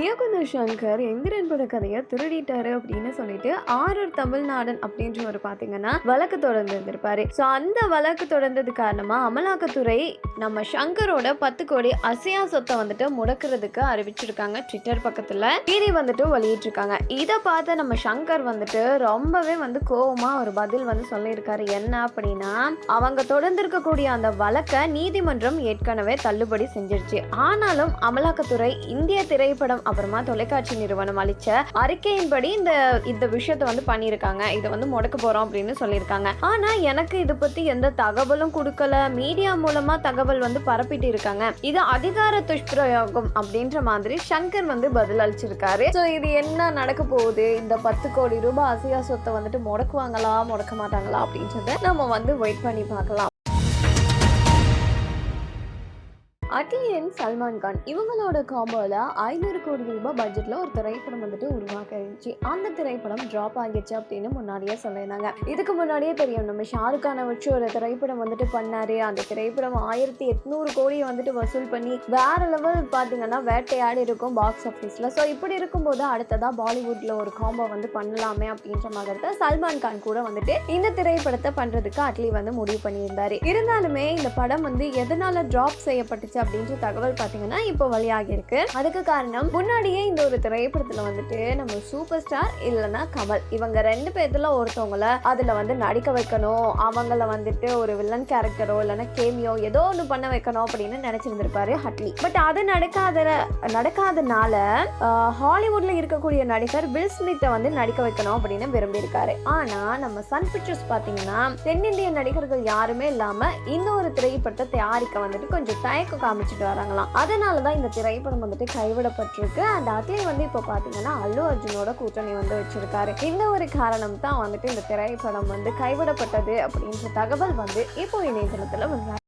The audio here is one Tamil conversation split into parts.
இயக்குனர் சங்கர் எந்திரன் பட கதையை திருடிட்டாரு அப்படின்னு சொல்லிட்டு ஆரூர் தமிழ்நாடன் அப்படின்ற ஒரு பார்த்தீங்கன்னா வழக்கு தொடர்ந்து இருந்திருப்பாரு ஸோ அந்த வழக்கு தொடர்ந்தது காரணமா அமலாக்கத்துறை நம்ம சங்கரோட பத்து கோடி அசையா சொத்தை வந்துட்டு முடக்கிறதுக்கு அறிவிச்சிருக்காங்க ட்விட்டர் பக்கத்துல. செய்தி வந்துட்டு வெளியிட்டிருக்காங்க. இதை பார்த்த நம்ம சங்கர் வந்துட்டு ரொம்பவே வந்து கோவமாக ஒரு பதில் வந்து சொல்லியிருக்காரு. என்ன அப்படின்னா அவங்க தொடர்ந்து இருக்கக்கூடிய அந்த வழக்கை நீதிமன்றம் ஏற்கனவே தள்ளுபடி செஞ்சிருச்சு. ஆனாலும் அமலாக்கத்துறை இந்திய திரைப்படம் அப்புறமா தொலைக்காட்சி நிறுவனம் அளிச்ச அறிக்கையின்படி இந்த இந்த விஷயத்தை வந்து பண்ணியிருக்காங்க. இதை வந்து முடக்க போறோம் அப்படின்னு சொல்லியிருக்காங்க. ஆனா எனக்கு இதை பத்தி எந்த தகவலும் கொடுக்கல. மீடியா மூலமா தகவல் வந்து பரப்பிட்டு இருக்காங்க. இது அதிகார துஷ்பிரயோகம் அப்படின்ற மாதிரி சங்கர் வந்து பதில் அளிச்சிருக்காரு. ஸோ இது என்ன நடக்க போகுது? இந்த பத்து கோடி ரூபாய் அசையா சொத்தை வந்துட்டு முடக்குவாங்களா? முடக்க மாட்டாங்களா? அப்படின்றத நம்ம வந்து வெயிட் பண்ணி பார்க்கலாம். அட்லியன் சல்மான் கான் இவங்களோட காம்போவில் ஐநூறு கோடி ரூபாய் பட்ஜெட்டில் ஒரு திரைப்படம் வந்துட்டு உருவாக்க இருந்துச்சு அந்த திரைப்படம் ட்ராப் ஆகிடுச்சு அப்படின்னு முன்னாடியே சொல்லியிருந்தாங்க. இதுக்கு முன்னாடியே தெரியும் நம்ம ஷாருக் கானை வச்சு ஒரு திரைப்படம் வந்துட்டு பண்ணாரு. அந்த திரைப்படம் ஆயிரத்தி எட்நூறு கோடியை வந்துட்டு வசூல் பண்ணி வேற லெவல் பார்த்தீங்கன்னா வேட்டையாடி இருக்கும் பாக்ஸ் ஆஃபீஸில் ஸோ இப்படி இருக்கும்போது அடுத்ததாக பாலிவுட்டில் ஒரு காம்போ வந்து பண்ணலாமே அப்படின்ற மாதிரி தான் சல்மான் கான் கூட வந்துட்டு இந்த திரைப்படத்தை பண்ணுறதுக்கு அட்லி வந்து முடிவு பண்ணியிருந்தாரு. இருந்தாலுமே இந்த படம் வந்து எதனால ட்ராப் செய்யப்பட்டுச்சு அப்படின்ற தகவல் பார்த்தீங்கன்னா இப்போ வழியாகியிருக்கு அதுக்கு காரணம் முன்னாடியே இந்த ஒரு திரைப்படத்தில் வந்துட்டு நம்ம சூப்பர் ஸ்டார் இல்லைன்னா கமல். இவங்க ரெண்டு பேர்த்துல ஒருத்தவங்கள அதில் வந்து நடிக்க வைக்கணும். அவங்கள வந்துட்டு ஒரு வில்லன் கேரக்டரோ இல்லைன்னா கேமியோ ஏதோ ஒன்று பண்ண வைக்கணும் அப்படின்னு நினச்சிருந்திருப்பாரு ஹட்லி. பட் அது நடக்காத நடக்காதனால ஹாலிவுட்ல இருக்கக்கூடிய நடிகர் வில் ஸ்மித்தை வந்து நடிக்க வைக்கணும் அப்படின்னு விரும்பியிருக்காரு. ஆனா நம்ம சன் பிக்சர்ஸ் பார்த்தீங்கன்னா தென்னிந்திய நடிகர்கள் யாருமே இல்லாம இந்த ஒரு திரைப்படத்தை தயாரிக்க வந்துட்டு கொஞ்சம் தயக்க காமிச்சிட்டு வராங்களாம். அதனாலதான் இந்த திரைப்படம் வந்துட்டு கைவிடப்பட்டிருக்கு. அண்ட் அதே வந்து இப்போ பார்த்தீங்கன்னா அல்லு அர்ஜுனோட கூட்டணி வந்து வச்சிருக்காரு. இந்த ஒரு காரணம் தான் வந்துட்டு இந்த திரைப்படம் வந்து கைவிடப்பட்டது அப்படின்ற தகவல் வந்து இப்போ இணையதளத்தில் வந்து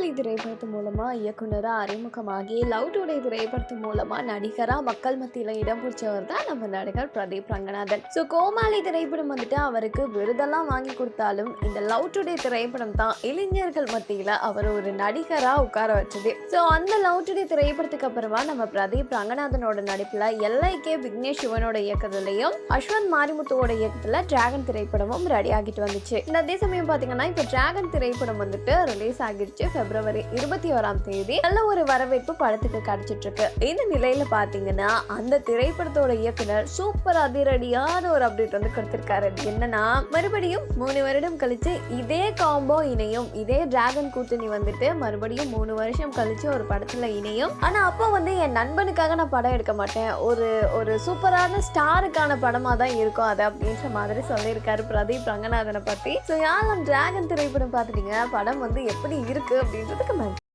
கோமாளி திரைப்படத்து மூலமாக இயக்குனராக அறிமுகமாகி லவ் டுடே திரைப்படத்து மூலமாக நடிகராக மக்கள் மத்தியில் இடம் பிடிச்சவர் தான் நம்ம நடிகர் பிரதீப் ரங்கநாதன். ஸோ கோமாளி திரைப்படம் வந்துட்டு அவருக்கு விருதெல்லாம் வாங்கி கொடுத்தாலும் இந்த லவ் டுடே திரைப்படம் தான் இளைஞர்கள் மத்தியில் அவர் ஒரு நடிகராக உட்கார வச்சது. ஸோ அந்த லவ் டுடே திரைப்படத்துக்கு அப்புறமா நம்ம பிரதீப் ரங்கநாதனோட நடிப்பில் எல்ஐகே விக்னேஷ் சிவனோட இயக்கத்துலையும் அஸ்வந்த் மாரிமுத்துவோட இயக்கத்தில் டிராகன் திரைப்படமும் ரெடி ஆகிட்டு வந்துச்சு. இந்த அதே சமயம் பார்த்தீங்கன்னா இப்போ டிராகன் திரைப்படம் வந்துட்டு ரிலீஸ் ஆகிடுச்சு பிப்ரவரி இருபத்தி ஓராம் தேதி நல்ல ஒரு வரவேற்பு படத்துக்கு கிடைச்சிட்டு இருக்கு இந்த நிலையில பாத்தீங்கன்னா அந்த திரைப்படத்தோட இயக்குனர் சூப்பர் அதிரடியான ஒரு அப்டேட் வந்து கொடுத்திருக்காரு. என்னன்னா மறுபடியும் மூணு வருடம் கழிச்சு இதே காம்போ இணையும் இதே டிராகன் கூட்டணி வந்துட்டு மறுபடியும் மூணு வருஷம் கழிச்சு ஒரு படத்துல இணையும். ஆனா அப்போ வந்து என் நண்பனுக்காக நான் படம் எடுக்க மாட்டேன். ஒரு ஒரு சூப்பரான ஸ்டாருக்கான படமா தான் இருக்கும். அது அப்படின்ற மாதிரி சொல்லியிருக்காரு பிரதீப் ரங்கநாதனை பத்தி. ஸோ யாரும் டிராகன் திரைப்படம் பார்த்துட்டீங்க படம் வந்து எப்படி இருக்கு in the.